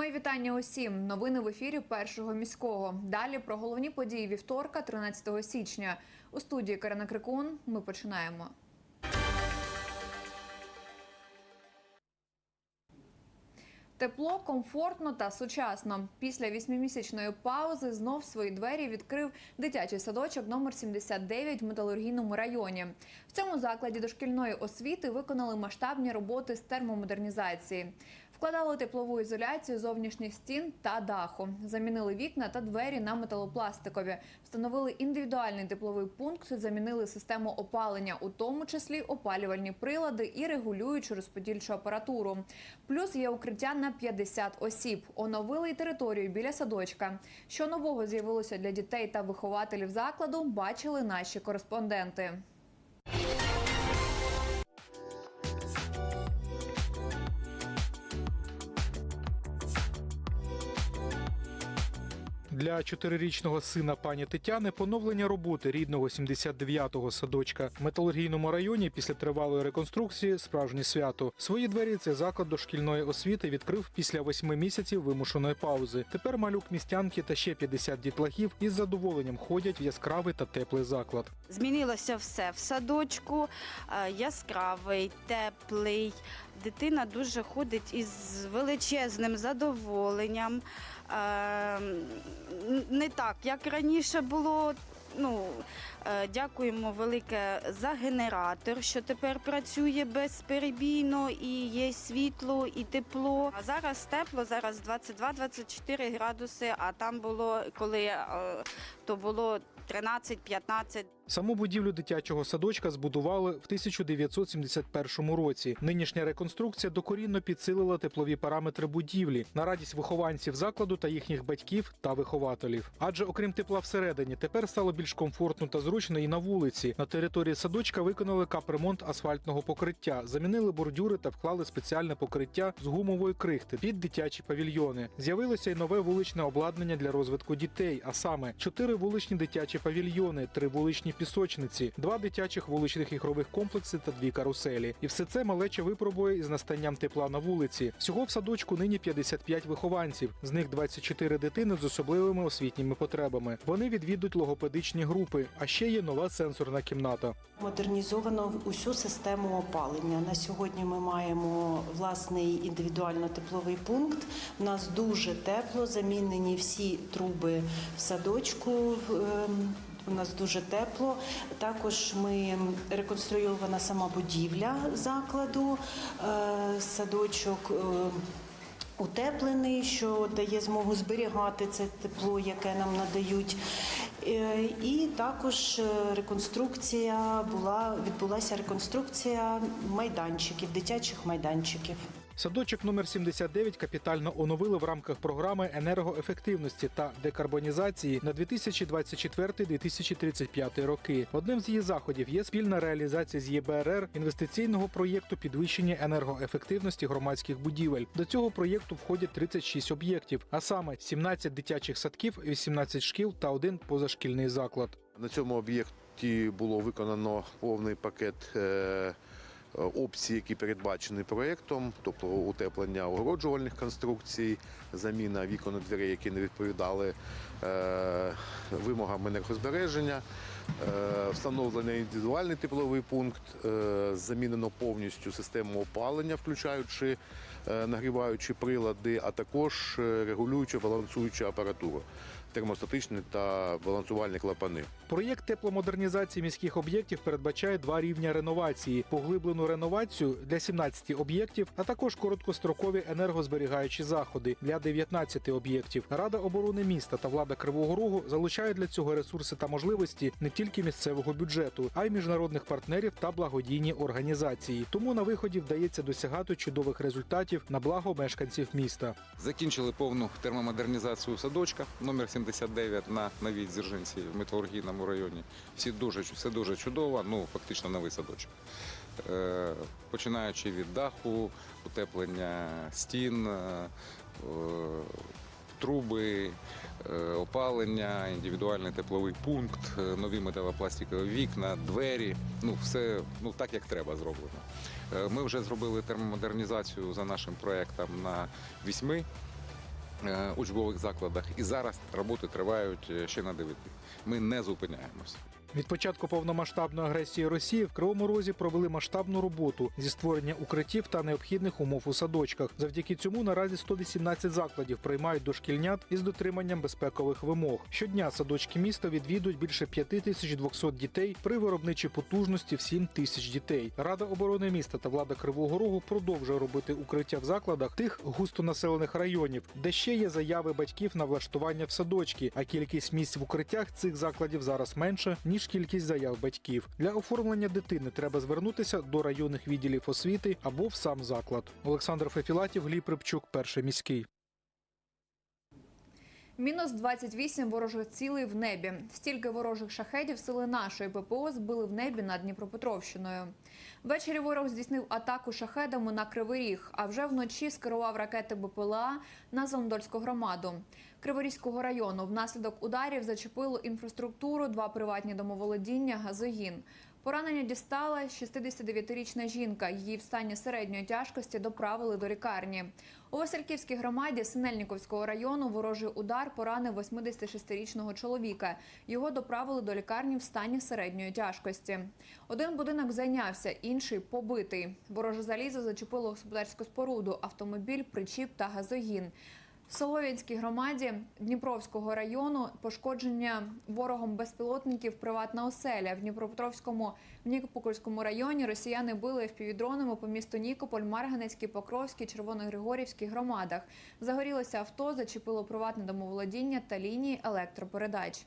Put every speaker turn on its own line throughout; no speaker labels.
Мої вітання усім. Новини в ефірі першого міського. Далі про головні події вівторка, 13 січня. У студії Карина Крикун. Ми починаємо. Тепло, комфортно та сучасно. Після вісьмимісячної паузи знов свої двері відкрив дитячий садочок номер 79 в металургійному районі. В цьому закладі дошкільної освіти виконали масштабні роботи з термомодернізації. Вкладали теплову ізоляцію зовнішніх стін та даху, замінили вікна та двері на металопластикові, встановили індивідуальний тепловий пункт, замінили систему опалення, у тому числі опалювальні прилади і регулюючу розподільчу апаратуру. Плюс є укриття на 50 осіб. Оновили й територію біля садочка. Що нового з'явилося для дітей та вихователів закладу, бачили наші кореспонденти.
Для чотирирічного сина пані Тетяни поновлення роботи рідного 79-го садочка в металургійному районі після тривалої реконструкції справжнє свято. Свої двері цей заклад дошкільної освіти відкрив після восьми місяців вимушеної паузи. Тепер малюк містянки та ще 50 дітлахів із задоволенням ходять в яскравий та теплий заклад.
Змінилося все в садочку, е, яскравий, теплий. Дитина дуже ходить із величезним задоволенням. Е, н- Не так, як раніше було. Ну, дякуємо велике за генератор, що тепер працює безперебійно і є світло і тепло. А зараз тепло, зараз 22-24 градуси, а там було, коли е, то було 13-15.
Саму будівлю дитячого садочка збудували в 1971 році. Нинішня реконструкція докорінно підсилила теплові параметри будівлі на радість вихованців закладу та їхніх батьків та вихователів. Адже окрім тепла всередині, тепер стало більш комфортно та зручно і на вулиці. На території садочка виконали капремонт асфальтного покриття, замінили бордюри та вклали спеціальне покриття з гумової крихти під дитячі павільйони. З'явилося й нове вуличне обладнання для розвитку дітей, а саме чотири вуличні дитячі павільйони, три вуличні пісочниці, два дитячих вуличних ігрових комплекси та дві каруселі. І все це малеча випробує із настанням тепла на вулиці. Всього в садочку нині 55 вихованців, з них 24 дитини з особливими освітніми потребами. Вони відвідують логопедичні групи, а ще є нова сенсорна кімната.
Модернізовано усю систему опалення. На сьогодні ми маємо власний індивідуально-тепловий пункт. У нас дуже тепло, замінені всі труби в садочку. ем, У нас дуже тепло. Також ми реконструйована сама будівля закладу, е, садочок. Утеплений, що дає змогу зберігати це тепло, яке нам надають. Е, І також е, реконструкція була відбулася реконструкція майданчиків, дитячих майданчиків.
Садочок номер 79 капітально оновили в рамках програми енергоефективності та декарбонізації на 2024-2035 роки. Одним з її заходів є спільна реалізація з ЄБРР інвестиційного проєкту підвищення енергоефективності громадських будівель. До цього проєкту входять 36 об'єктів, а саме 17 дитячих садків, 18 шкіл та один позашкільний заклад.
На цьому об'єкті було виконано повний пакет е, опцій, які передбачені проєктом, тобто утеплення огороджувальних конструкцій, заміна вікон і дверей, які не відповідали е, вимогам енергозбереження, е, встановлено індивідуальний тепловий пункт, е, замінено повністю систему опалення, включаючи е, нагріваючі прилади, а також е, регулюючу балансуючу апаратуру, термостатичні та балансувальні клапани.
Проєкт тепломодернізації міських об'єктів передбачає два рівня реновації: поглиблену реновацію для 17 об'єктів, а також короткострокові енергозберігаючі заходи для 19 об'єктів. Рада оборони міста та влада Кривого Рогу залучають для цього ресурси та можливості не тільки місцевого бюджету, а й міжнародних партнерів та благодійні організації. Тому на виході вдається досягати чудових результатів на благо мешканців міста.
Закінчили повну термомодернізацію садочка номер 79 на новій Дзержинці в металургійному районі. Всі дуже, все дуже чудово, ну фактично новий садочок. Е, Починаючи від даху, утеплення стін, е, труби, е, опалення, індивідуальний тепловий пункт, нові металопластикові вікна, двері. Ну, все ну, так, як треба зроблено. Ми вже зробили термомодернізацію за нашим проєктом на вісьми учбових закладах. І зараз роботи тривають е, ще на 9. Ми не зупиняємося.
Від початку повномасштабної агресії Росії в Кривому Розі провели масштабну роботу зі створення укриттів та необхідних умов у садочках. Завдяки цьому наразі 118 закладів приймають дошкільнят із дотриманням безпекових вимог. Щодня садочки міста відвідують більше 5200 дітей при виробничій потужності в 7 тисяч дітей. Рада оборони міста та влада Кривого Рогу продовжує робити укриття в закладах тих густонаселених районів, де ще є заяви батьків на влаштування в садочки. А кількість місць в укриттях цих закладів зараз менше ніж кількість заяв батьків. Для оформлення дитини треба звернутися до районних відділів освіти або в сам заклад. Олександр Фефілатів, Гліб Рибчук, перший міський.
Мінус 28 ворожих цілей в небі. Стільки ворожих шахедів сили нашої ППО збили в небі над Дніпропетровщиною. Ввечері ворог здійснив атаку шахедами на Кривий Ріг, а вже вночі скерував ракети БПЛА на Зондольську громаду. Криворізького району внаслідок ударів зачепило інфраструктуру, два приватні домоволодіння, газогін. Поранення дістала 69-річна жінка. Її в стані середньої тяжкості доправили до лікарні. У Васильківській громаді Синельніковського району ворожий удар поранив 86-річного чоловіка. Його доправили до лікарні в стані середньої тяжкості. Один будинок зайнявся, інший побитий. Вороже залізо зачепило господарську споруду, автомобіль, причіп та газогін. Солов'янській громаді Дніпровського району пошкодження ворогом безпілотників приватна оселя. В Дніпропетровському в Нікопольському районі росіяни били впівдронами по місту Нікополь, Марганецький, Покровський, Червоногригорівський громадах. Загорілося авто, зачепило приватне домоволодіння та лінії електропередач.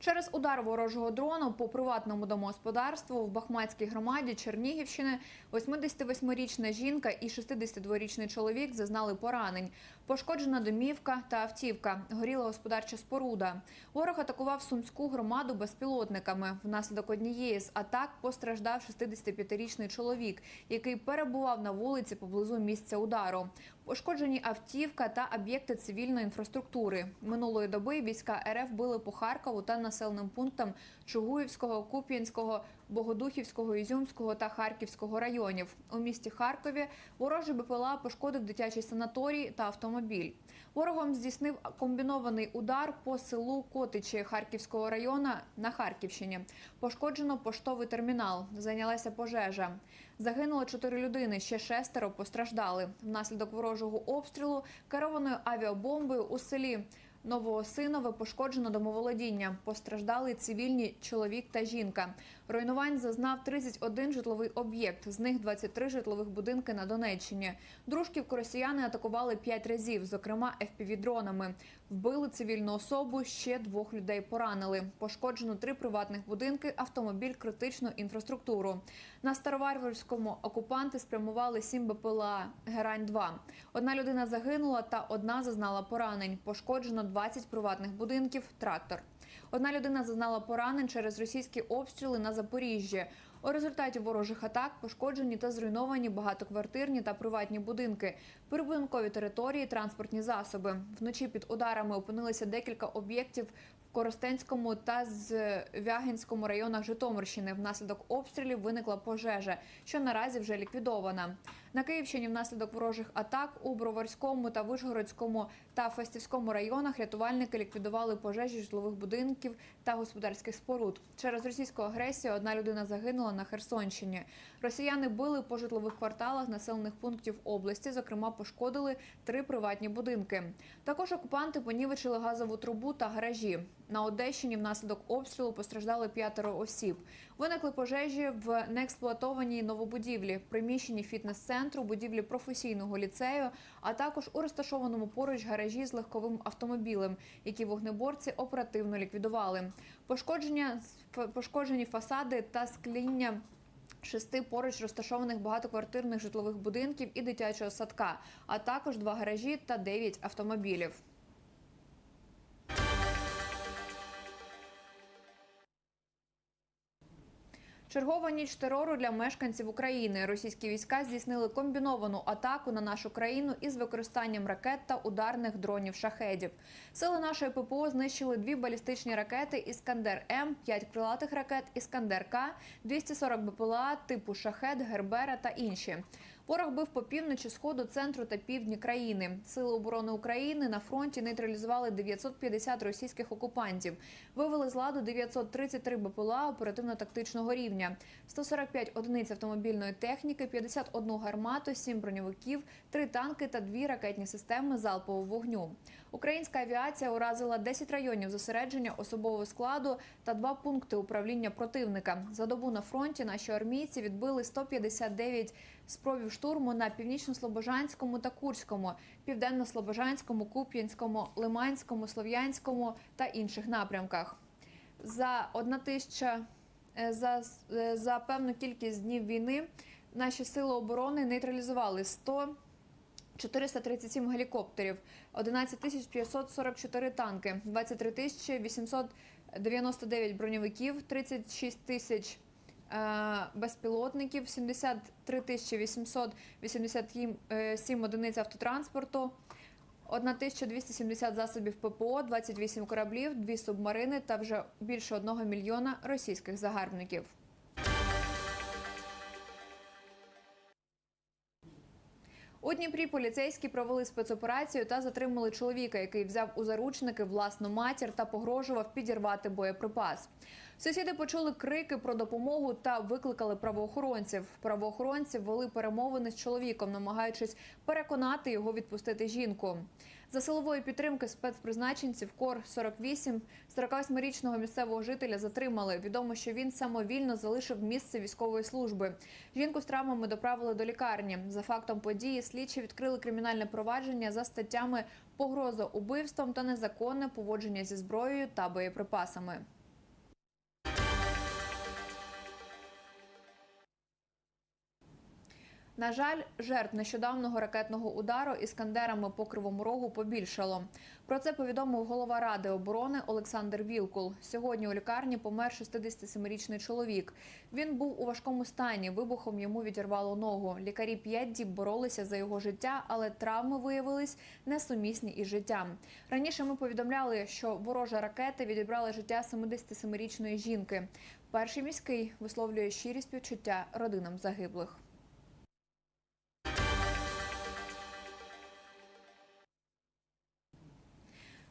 Через удар ворожого дрону по приватному домогосподарству в Бахматській громаді Чернігівщини 88-річна жінка і 62-річний чоловік зазнали поранень. Пошкоджена домівка та автівка. Горіла господарча споруда. Ворог атакував сумську громаду безпілотниками. Внаслідок однієї з атак постраждав 65-річний чоловік, який перебував на вулиці поблизу місця удару. Пошкоджені автівка та об'єкти цивільної інфраструктури. Минулої доби війська РФ били по Харкову та населеним пунктам Чугуївського, Куп'янського, Богодухівського, Ізюмського та Харківського районів. У місті Харкові ворожий БПЛА пошкодив дитячий санаторій та автомобіль. Ворогом здійснив комбінований удар по селу Котичі Харківського району на Харківщині. Пошкоджено поштовий термінал. Зайнялася пожежа. Загинуло чотири людини, ще шестеро постраждали. Внаслідок ворожого обстрілу керованою авіабомбою у селі Новоосинове пошкоджено домоволодіння. Постраждали цивільні чоловік та жінка. Руйнувань зазнав 31 житловий об'єкт, з них 23 житлових будинки на Донеччині. Дружківку росіяни атакували 5 разів, зокрема FPV-дронами. Вбили цивільну особу, ще двох людей поранили. Пошкоджено три приватних будинки, автомобіль, критичну інфраструктуру. На Староварварському окупанти спрямували 7 БПЛА Герань-2. Одна людина загинула та одна зазнала поранень. Пошкоджено 20 приватних будинків, трактор. Одна людина зазнала поранень через російські обстріли на Запоріжжі. У результаті ворожих атак пошкоджені та зруйновані багатоквартирні та приватні будинки, прибудинкові території, транспортні засоби. Вночі під ударами опинилися декілька об'єктів в Коростенському та Звягинському районах Житомирщини. Внаслідок обстрілів виникла пожежа, що наразі вже ліквідована. На Київщині внаслідок ворожих атак у Броварському та Вишгородському та Фастівському районах рятувальники ліквідували пожежі житлових будинків та господарських споруд. Через російську агресію одна людина загинула на Херсонщині. Росіяни били по житлових кварталах населених пунктів області. Зокрема, пошкодили три приватні будинки. Також окупанти понівечили газову трубу та гаражі. На Одещині внаслідок обстрілу постраждали п'ятеро осіб. Виникли пожежі в неексплуатованій новобудівлі, приміщенні фітнес-центру, будівлі професійного ліцею, а також у розташованому поруч гаражі з легковим автомобілем, які вогнеборці оперативно ліквідували. Пошкодження пошкоджені фасади та скління. Шести поруч розташованих багатоквартирних житлових будинків і дитячого садка, а також два гаражі та дев'ять автомобілів. Чергова ніч терору для мешканців України. Російські війська здійснили комбіновану атаку на нашу країну із використанням ракет та ударних дронів шахедів. Сили нашої ППО знищили дві балістичні ракети Іскандер М, п'ять крилатих ракет Іскандер К, 240 БПЛА типу Шахед, Гербера та інші. Ворог бив по півночі, сходу, центру та півдні країни. Сили оборони України на фронті нейтралізували 950 російських окупантів, вивели з ладу 933 БПЛА оперативно-тактичного рівня, 145 одиниць автомобільної техніки, 51 гармату, 7 броньовиків, 3 танки та 2 ракетні системи залпового вогню. Українська авіація уразила 10 районів зосередження особового складу та 2 пункти управління противника. За добу на фронті наші армійці відбили 159 спробів штурму на північно-слобожанському та Курському, південно-слобожанському, Куп'янському, Лиманському, Слов'янському та інших напрямках. За 1 тисяча е, за, е, за певну кількість днів війни наші сили оборони нейтралізували 100 437 гелікоптерів, 11 тисяч 544 танки, 23 тисячі 899 броньовиків, 36 тисяч безпілотників, 73 тисячі 887 одиниць автотранспорту, 1270 засобів ППО, 28 кораблів, 2 субмарини та вже більше 1 мільйона російських загарбників. У Дніпрі поліцейські провели спецоперацію та затримали чоловіка, який взяв у заручники власну матір та погрожував підірвати боєприпас. Сусіди почули крики про допомогу та викликали правоохоронців. Правоохоронці вели перемовини з чоловіком, намагаючись переконати його відпустити жінку. За силової підтримки спецпризначенців КОР 48 48-річного місцевого жителя затримали. Відомо, що він самовільно залишив місце військової служби. Жінку з травмами доправили до лікарні. За фактом події слідчі відкрили кримінальне провадження за статтями погроза убивством та незаконне поводження зі зброєю та боєприпасами. На жаль, жертв нещодавнього ракетного удару іскандерами по кривому рогу побільшало. Про це повідомив голова ради оборони Олександр Вілкул. Сьогодні у лікарні помер 67-річний чоловік. Він був у важкому стані. Вибухом йому відірвало ногу. Лікарі п'ять діб боролися за його життя, але травми виявились несумісні із життям. Раніше ми повідомляли, що ворожа ракета відібрала життя 77-річної жінки. Перший міський висловлює щирі співчуття родинам загиблих.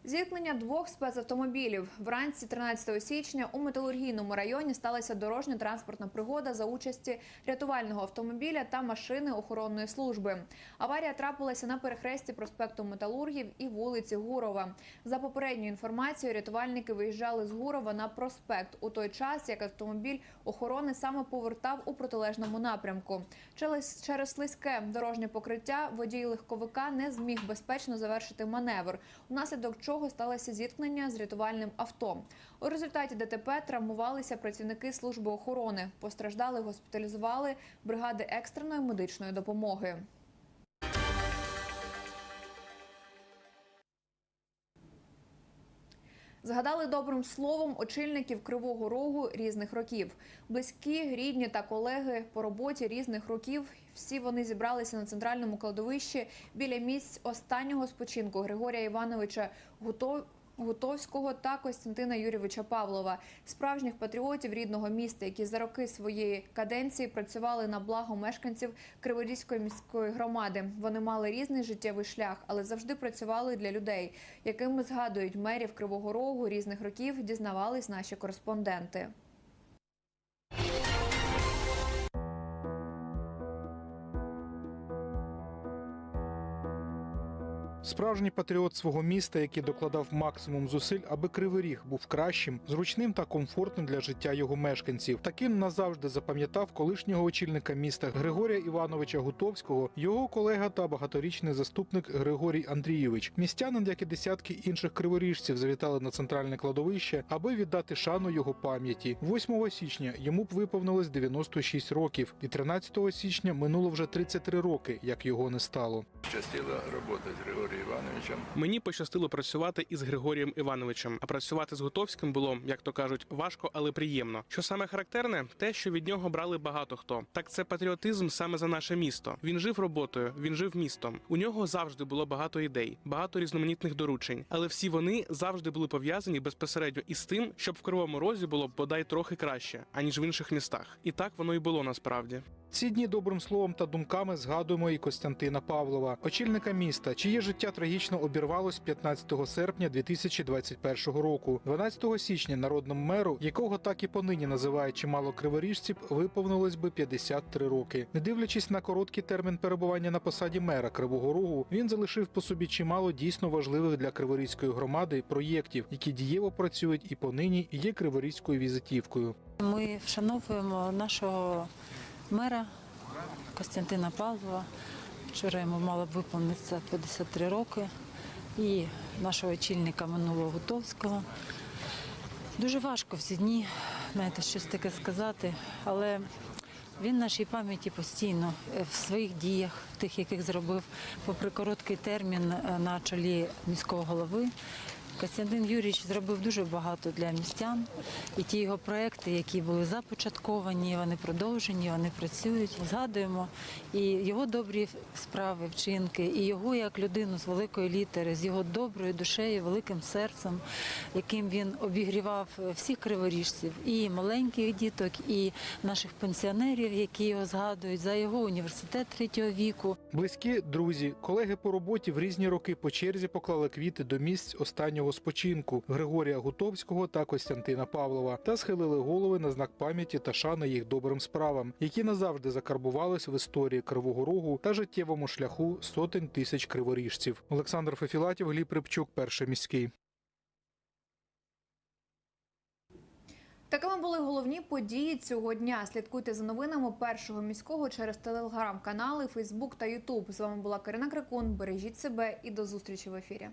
Зіткнення двох спецавтомобілів вранці 13 січня у металургійному районі сталася дорожньо-транспортна пригода за участі рятувального автомобіля та машини охоронної служби. Аварія трапилася на перехресті проспекту Металургів і вулиці Гурова. За попередньою інформацією, рятувальники виїжджали з Гурова на проспект у той час, як автомобіль охорони саме повертав у протилежному напрямку. Через слизьке дорожнє покриття водій легковика не зміг безпечно завершити маневр. Унаслідок чого сталося зіткнення з рятувальним авто. У результаті ДТП травмувалися працівники служби охорони. Постраждали, госпіталізували бригади екстреної медичної допомоги. Згадали добрим словом очільників Кривого Рогу різних років. Близькі, рідні та колеги по роботі різних років. Всі вони зібралися на центральному кладовищі біля місць останнього спочинку Григорія Івановича Гутов... Гутовського та Костянтина Юрійовича Павлова, справжніх патріотів рідного міста, які за роки своєї каденції працювали на благо мешканців Криворізької міської громади. Вони мали різний життєвий шлях, але завжди працювали для людей, якими згадують мерів Кривого Рогу різних років, дізнавались наші кореспонденти.
Справжній патріот свого міста, який докладав максимум зусиль, аби кривий ріг був кращим, зручним та комфортним для життя його мешканців. Таким назавжди запам'ятав колишнього очільника міста Григорія Івановича Гутовського, його колега та багаторічний заступник Григорій Андрійович. Містянин, як і десятки інших криворіжців, завітали на центральне кладовище, аби віддати шану його пам'яті. 8 січня йому б виповнилось 96 років, і 13 січня минуло вже 33 роки, як його не стало.
Щастило работать, Григорий Григорієм Івановичем.
Мені пощастило працювати із Григорієм Івановичем, а працювати з Гутовським було, як то кажуть, важко, але приємно. Що саме характерне, те, що від нього брали багато хто. Так це патріотизм саме за наше місто. Він жив роботою, він жив містом. У нього завжди було багато ідей, багато різноманітних доручень, але всі вони завжди були пов'язані безпосередньо із тим, щоб в Кривому Розі було бодай трохи краще, аніж в інших містах. І так воно і було насправді.
Ці дні добрим словом та думками згадуємо і Костянтина Павлова, очільника міста, чиє життя трагічно обірвалось 15 серпня 2021 року. 12 січня народному меру, якого так і понині називають чимало криворіжців, виповнилось би 53 роки. Не дивлячись на короткий термін перебування на посаді мера Кривого Рогу, він залишив по собі чимало дійсно важливих для Криворізької громади проєктів, які дієво працюють і понині і є криворізькою візитівкою.
Ми вшановуємо нашого мера Костянтина Павлова. Вчора йому мало б виповнитися 53 роки. І нашого очільника минулого Гутовського. Дуже важко в ці дні, знаєте, щось таке сказати, але він в нашій пам'яті постійно е, в своїх діях, в тих, яких зробив, попри короткий термін е, на чолі міського голови. Костянтин Юрійович зробив дуже багато для містян, і ті його проекти, які були започатковані, вони продовжені, вони працюють. Згадуємо і його добрі справи, вчинки, і його як людину з великої літери, з його доброю душею, великим серцем, яким він обігрівав всіх криворіжців, і маленьких діток, і наших пенсіонерів, які його згадують за його університет третього віку.
Близькі друзі, колеги по роботі в різні роки по черзі поклали квіти до місць останнього спочинку Григорія Гутовського та Костянтина Павлова та схилили голови на знак пам'яті та шани їх добрим справам, які назавжди закарбувались в історії Кривого Рогу та життєвому шляху сотень тисяч криворіжців. Олександр Фефілатів, Гліб Рибчук, перший міський.
Такими були головні події цього дня. Слідкуйте за новинами першого міського через телеграм-канали, Фейсбук та Ютуб. З вами була Карина Крикун. Бережіть себе і до зустрічі в ефірі.